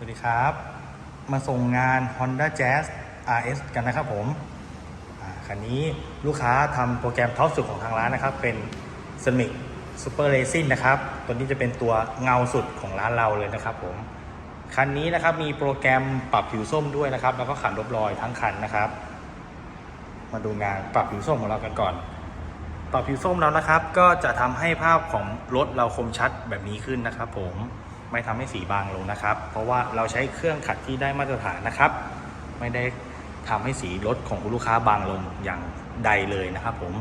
สวัสดีครับ มาส่งงาน Honda Jazz RS กันนะครับผมคันนี้ลูกค้าทำโปรแกรมท็อปสุดของทางร้านนะครับ เป็น Sonic Super Racing นะครับ ตัวนี้จะเป็นตัวเงาสุดของร้านเราเลยนะครับผม คันนี้นะครับมีโปรแกรมปรับผิวส้มด้วยนะครับ แล้วก็ขันลบรอยทั้งคันนะครับ มาดูงานปรับผิวส้มของเรากันก่อน ปรับผิวส้มแล้วนะครับ ก็จะทำให้ภาพของรถเราคมชัดแบบนี้ขึ้นนะครับผม ไม่ทำให้สีบางลงนะครับ เพราะว่าเราใช้เครื่องขัดที่ได้มาตรฐานนะครับ ไม่ได้ทำให้สีรถของคุณลูกค้าบางลงอย่างใดเลยนะครับ ผม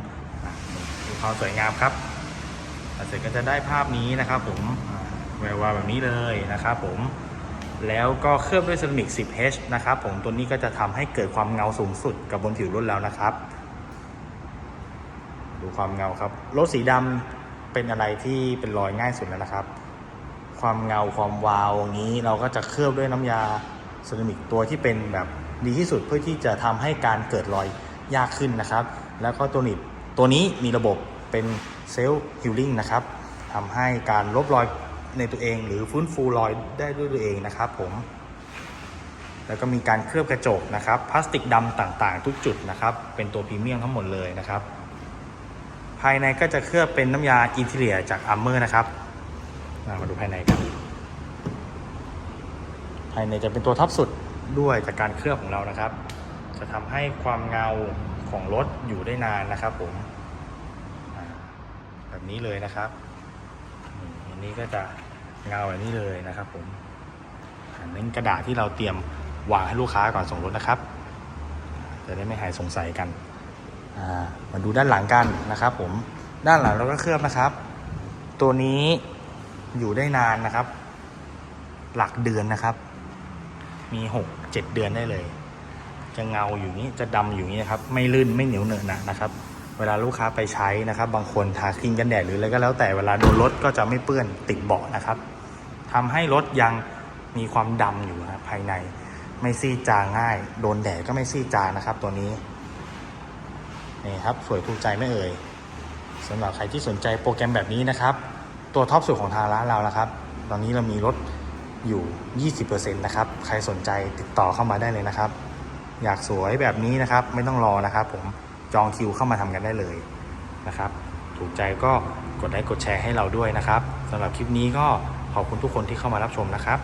ดูความสวยงามครับเสร็จก็จะได้ภาพนี้นะครับ ผมแวววาวแบบนี้เลยนะครับ ผมแล้วก็เคลือบด้วยเซรามิก 10H นะครับ ผมตัวนี้ก็จะทำให้เกิดความเงาสูงสุดกับบนผิวรถแล้วนะครับ ดูความเงาครับรถสีดำเป็นอะไรที่เป็นรอยง่ายสุดแล้วนะครับ ความเงาความวาวอย่างนี้ เราก็จะเคลือบด้วยน้ำยาเซรามิกตัวที่เป็นแบบดีที่สุดเพื่อที่จะทำให้การเกิดรอยยากขึ้นนะครับ แล้วก็ตัวนี้ตัวนี้มีระบบเป็นเซลล์ฮิลลิ่งนะครับทำให้การลบรอยในตัวเอง หรือฟื้นฟูรอยได้ด้วยตัวเองนะครับผม แล้วก็มีการเคลือบกระจกนะครับพลาสติกดำต่างๆ ทุกจุดนะครับ เป็นตัวพรีเมียมทั้งหมดเลยนะครับ ภายในก็จะเคลือบเป็นน้ำยาอินเทเรียจากอัมเมอร์นะครับ มาดูภายในกันภายในจะเป็นตัวท็อปสุดด้วยจากการเคลือบของเรานะครับ จะทำให้ความเงาของรถอยู่ได้นานนะครับ ผมแบบนี้เลยนะครับอันนี้ก็จะเงาแบบนี้เลยนะครับ ผมอันนี้กระดาษที่เราเตรียมวางให้ลูกค้าก่อนส่งรถนะครับ จะได้ไม่หายสงสัยกันมาดูด้านหลังกันนะครับ ผมด้านหลังเราก็เคลือบนะครับ ตัวนี้ อยู่ได้นานนะครับ หลักเดือนนะครับ มีหกเจ็ดเดือนได้เลย จะเงาอยู่นี้จะดำอยู่นี้นะครับ ไม่ลื่นไม่เหนียวเหนอะหนะนะครับ เวลาลูกค้าไปใช้นะครับ บางคนทาครีมกันแดดหรืออะไรก็แล้วแต่เวลาโดนรถก็จะไม่เปื้อนติดเบาะนะครับทำให้รถยังมีความดำอยู่นะครับภายในไม่ซีดจางง่าย โดนแดดก็ไม่ซีดจางนะครับ ตัวนี้นี่ครับสวยถูกใจไม่เอ่ยสำหรับใครที่สนใจโปรแกรมแบบนี้นะครับ ตัวท็อปสุดของทางร้านเราแล้วครับ ตอนนี้เรามีลดอยู่ 20%นะครับ ใครสนใจติดต่อเข้ามาได้เลยนะครับ อยากสวยแบบนี้นะครับ ไม่ต้องรอนะครับ ผมจองคิวเข้ามาทำกันได้เลยนะครับ ถูกใจก็กดไลค์กดแชร์ให้เราด้วยนะครับสำหรับคลิปนี้ก็ขอบคุณทุกคนที่เข้ามารับชมนะครับ